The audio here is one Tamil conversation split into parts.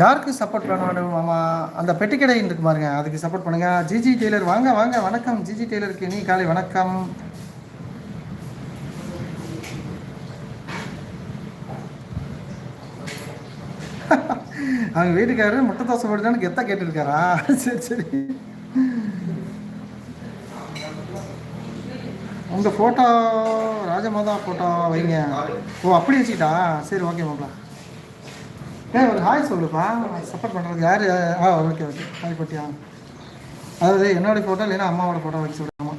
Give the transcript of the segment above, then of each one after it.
யாருக்கு சப்போர்ட் பண்ணணும் மாமா அந்த பெட்டிக்கடைன்னு இருக்கு பாருங்க அதுக்கு சப்போர்ட் பண்ணுங்க. ஜிஜி டெய்லர் வாங்க வாங்க வணக்கம். ஜிஜி டெய்லருக்கு நீ காலை வணக்கம். அவங்க வீட்டுக்காரரு முட்டை தோசை போட்டுதான்னு கெத்தா கேட்டுருக்காரா? சரி சரி. உங்கள் ஃபோட்டோ ராஜமாதா ஃபோட்டோ வைங்க. ஓ அப்படி வச்சுக்கிட்டா? சரி ஓகே மாப்ள ஏ ஒரு ஹாய் சொல்லுப்பா. சப்போர்ட் பண்ணுறதுக்கு யார்? ஆ ஓகே ஓகே ஹாய் பட்டியா அதாவது என்னோடய ஃபோட்டோ இல்லைன்னா அம்மாவோட ஃபோட்டோ வச்சு விடாமா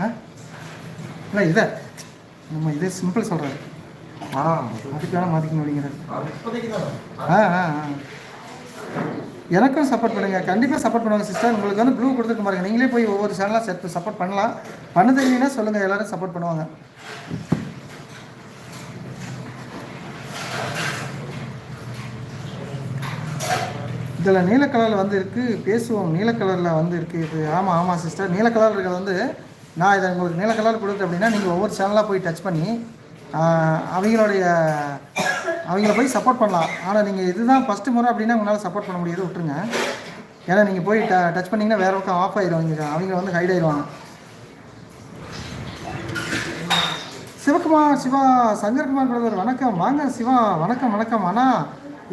ஆ? இல்லை இதை. நம்ம இதே சிம்பிள் சொல்கிறாரு ஆ அதுக்கு மாற்றிக்கணும் ஆ ஆ ஆ. எனக்கும் சப்போர்ட் பண்ணுங்க கண்டிப்பாக சப்போர்ட் பண்ணுவாங்க சிஸ்டர் உங்களுக்கு வந்து ப்ளூ கொடுத்துருக்க பாருங்க. நீங்களே போய் ஒவ்வொரு சேனலாக சேர்த்து சப்போர்ட் பண்ணலாம். பண்ண தெரியுங்கன்னா சொல்லுங்கள் எல்லாரும் சப்போர்ட் பண்ணுவாங்க. இதில் நீல கலரில் வந்து இருக்குது பேசுவோம். நீல கலரில் வந்து இருக்குது இது. ஆமாம் ஆமாம் சிஸ்டர் நீல கலர் இருக்கிறது வந்து நான் இதை உங்களுக்கு நீல கலர் கொடுத்தேன் அப்படின்னா நீங்கள் ஒவ்வொரு சேனலாக போய் டச் பண்ணி அவங்களுடைய அவங்கள போய் சப்போர்ட் பண்ணலாம். ஆனால் நீங்கள் இதுதான் ஃபஸ்ட்டு முறை அப்படின்னா உங்களால் சப்போர்ட் பண்ண முடியாது விட்டுருங்க. ஏன்னா நீங்கள் போய் ட டச் பண்ணிங்கன்னா வேறு பக்கம் ஆஃப் ஆயிடும் அவங்க அவங்க வந்து ஹைட் ஆயிடுவாங்க. சிவகுமார் சிவா சங்கர்குமார் பிரதர் வணக்கம். வாங்க சிவா வணக்கம் வணக்கம். அண்ணா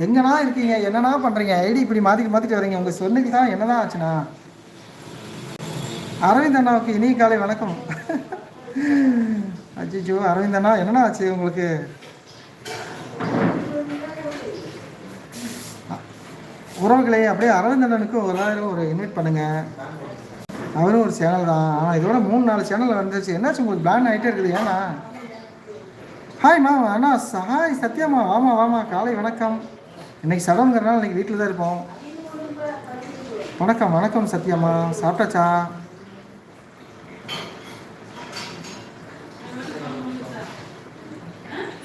எங்கண்ணா இருக்கீங்க? என்னண்ணா பண்ணுறீங்க ஐடி இப்படி மாற்றிட்டு மாற்றிட்டு வரீங்க. உங்கள் சொன்னுக்கு தான் என்னதான் ஆச்சுண்ணா அரவிந்த் அண்ணாவுக்கு இனிய காலை வணக்கம். அஜிஜோ அரவிந்தனா அண்ணா என்னண்ணா ஆச்சு உங்களுக்கு? உறவுகளே அப்படியே அரவிந்த் அண்ணனுக்கு ஒரு ஆயிரம் ஒரு இன்வைட் பண்ணுங்க. அவரும் ஒரு சேனல் தான். ஆனால் இதோட மூணு நாலு சேனல் வந்துருச்சு. என்னாச்சு உங்களுக்கு? பிளான் ஆகிட்டே இருக்குது. ஏன்னா? ஹாய் மா அண்ணா ச- ஹாய் சத்யாமா வாமா வாமா காலை வணக்கம். இன்னைக்கு சடங்கிறனால இன்னைக்கு வீட்டில் தான் இருப்போம். வணக்கம் வணக்கம் சத்யாமா சாப்பிட்டாச்சா?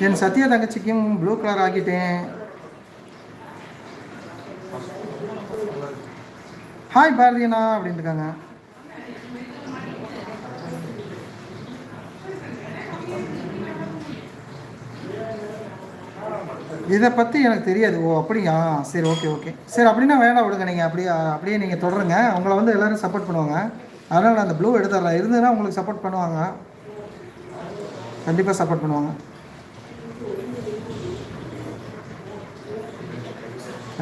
என் சத்யா தங்கச்சிக்கும் ப்ளூ கலர் ஆக்கிட்டேன் ஹாய் பாரதியண்ணா அப்படின்னு இருக்காங்க. இதை பற்றி எனக்கு தெரியாது. ஓ அப்படியா? சரி ஓகே ஓகே சரி அப்படின்னா வேண்டாம் விடுங்க. நீங்கள் அப்படியே அப்படியே நீங்கள் தொடருங்க. உங்களை வந்து எல்லோரும் சப்போர்ட் பண்ணுவாங்க. அதனால் நான் அந்த ப்ளூ எடுத்துடலாம் இருந்ததுன்னா உங்களுக்கு சப்போர்ட் பண்ணுவாங்க. கண்டிப்பாக சப்போர்ட் பண்ணுவாங்க.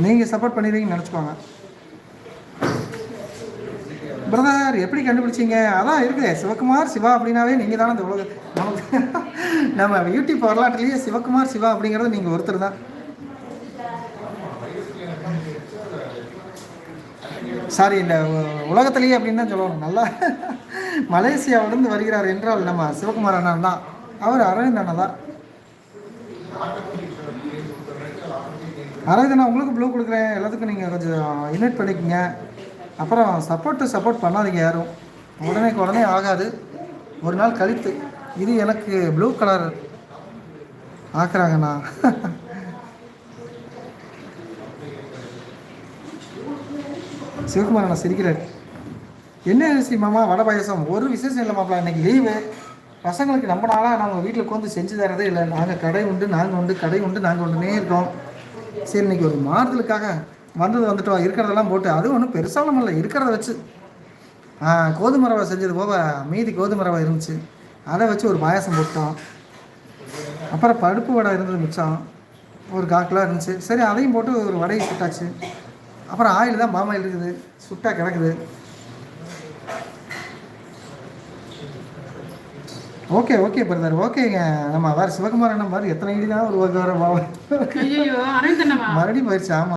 நீங்கள் சப்போர்ட் பண்ணிடுவீங்கன்னு நினச்சிக்கோங்க. பிரதர் எப்படி கண்டுபிடிச்சீங்க? அதான் இருக்குது சிவகுமார் சிவா அப்படின்னாவே நீங்கள் தானே இந்த உலக நமக்கு நம்ம யூடியூப் வரலாற்றுலேயே சிவகுமார் சிவா அப்படிங்கிறது நீங்கள் ஒருத்தர் தான். சாரி இந்த உலகத்திலேயே அப்படின்னு தான் சொல்லணும். நல்லா மலேசியாவிலிருந்து வருகிறார் என்றால் நம்ம சிவகுமார் அண்ணன் தான். அவர் அரவிந்த் அண்ணன் தான். அரவிந்த் நான் உங்களுக்கு ப்ளூ கொடுக்குறேன். எல்லாத்துக்கும் நீங்கள் கொஞ்சம் இன்வைட் பண்ணிக்கோங்க. அப்புறம் சப்போர்ட்டு சப்போர்ட் பண்ணாதீங்க யாரும். உடனே உடனே ஆகாது. ஒரு நாள் கழித்து. இது எனக்கு ப்ளூ கலர் ஆக்குறாங்கண்ணா. சிவகுமார் அண்ணா சிரிக்கிறார். என்ன அரிசி மாமா வடை பாயசம்? ஒரு விசேஷம் இல்லை மாப்பிளா இன்னைக்கு லீவு பசங்களுக்கு நம்ம நாளாக நாங்கள் வீட்டில் உட்காந்து செஞ்சு தரதே இல்லை. நாங்கள் கடை உண்டு நாங்கள் உண்டு கடை உண்டு நாங்கள் உண்டுனே இருக்கோம். சரி இன்னைக்கு ஒரு மாறுதலுக்காக வந்தது வந்துட்டோம். இருக்கிறதெல்லாம் போட்டு அதுவும் ஒன்றும் பெருசாலும் இல்லை. இருக்கிறத வச்சு கோதுமை ரவை செஞ்சது போக மீதி கோதுமை ரவை இருந்துச்சு. அதை வச்சு ஒரு பாயாசம் போட்டோம். அப்புறம் பருப்பு வடை இருந்தது மிச்சம். ஒரு கால் கிலோ இருந்துச்சு. சரி அதையும் போட்டு ஒரு வடையை சுட்டாச்சு. அப்புறம் ஆயில் தான் பாமாயில் இருக்குது. சுட்டாக கிடக்குது. Okay okay brother. ஓகேங்க நம்ம வேறு சிவகுமார் அண்ணன் மாதிரி எத்தனை இடி தான் ஒரு வர ஐயோ அரவிந்த் அண்ணாவா மறுபடியும் போயிடுச்சு ஆமாம்